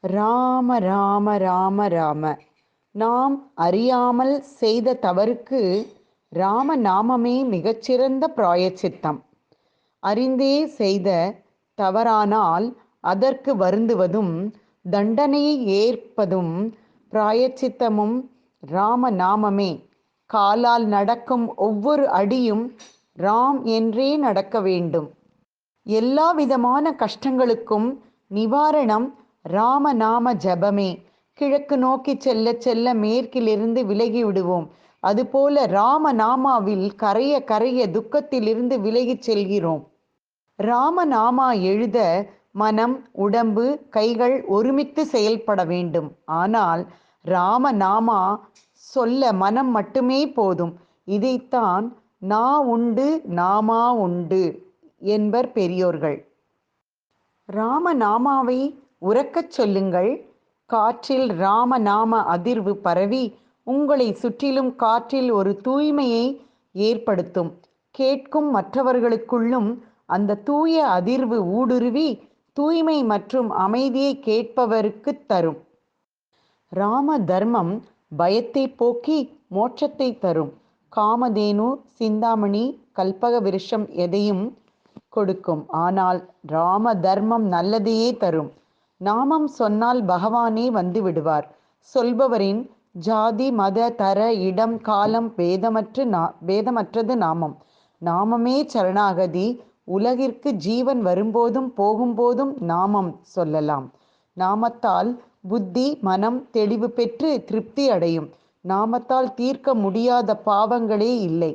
ராம ராம ராம ராம. நாம் அறியாமல் செய்த தவறுக்கு ராம நாமமே மிகச்சிறந்த பிராயச்சித்தம். அறிந்தே செய்த தவறானால் அதற்கு வருந்துவதும் தண்டனையை ஏற்பதும் பிராயச்சித்தமும் ராம நாமமே. காலால் நடக்கும் ஒவ்வொரு அடியும் ராம் என்றே நடக்க வேண்டும். எல்லா விதமான கஷ்டங்களுக்கும் நிவாரணம் ராம நாம ஜபமே. கிழக்கு நோக்கி செல்ல செல்ல மேற்கிலிருந்து விலகி விடுவோம். அதுபோல ராம நாமாவில் கரைய கரைய துக்கத்திலிருந்து விலகிச் செல்கிறோம். ராம நாமா எழுத மனம் உடம்பு கைகள் ஒருமித்து செயல்பட வேண்டும். ஆனால் ராம நாமா சொல்ல மனம் மட்டுமே போதும். இதைத்தான் நா உண்டு நாமா உண்டு என்பர் பெரியோர்கள். ராமநாமாவை உறக்கச் சொல்லுங்கள். காற்றில் ராம நாம அதிர்வு பரவி உங்களை சுற்றிலும் காற்றில் ஒரு தூய்மையை ஏற்படுத்தும். கேட்கும் மற்றவர்களுக்குள்ளும் அந்த தூய அதிர்வு ஊடுருவி தூய்மை மற்றும் அமைதியை கேட்பவருக்கு தரும். ராம தர்மம் பயத்தை போக்கி மோட்சத்தை தரும். காமதேனு சிந்தாமணி கல்பக விருஷம் எதையும் கொடுக்கும். ஆனால் ராம தர்மம் நல்லதையே தரும். நாமம் சொன்னால் பகவானே வந்து விடுவார். சொல்பவரின் ஜாதி மத தர இடம் காலம் பேதமற்று நா பேதமற்றது நாமம். நாமமே சரணாகதி உலகிற்கு ஜீவன் வரும்போதும் போகும்போதும் நாமம் சொல்லலாம். நாமத்தால் புத்தி மனம் தெளிவு பெற்று திருப்தி அடையும். நாமத்தால் தீர்க்க முடியாத பாவங்களே இல்லை.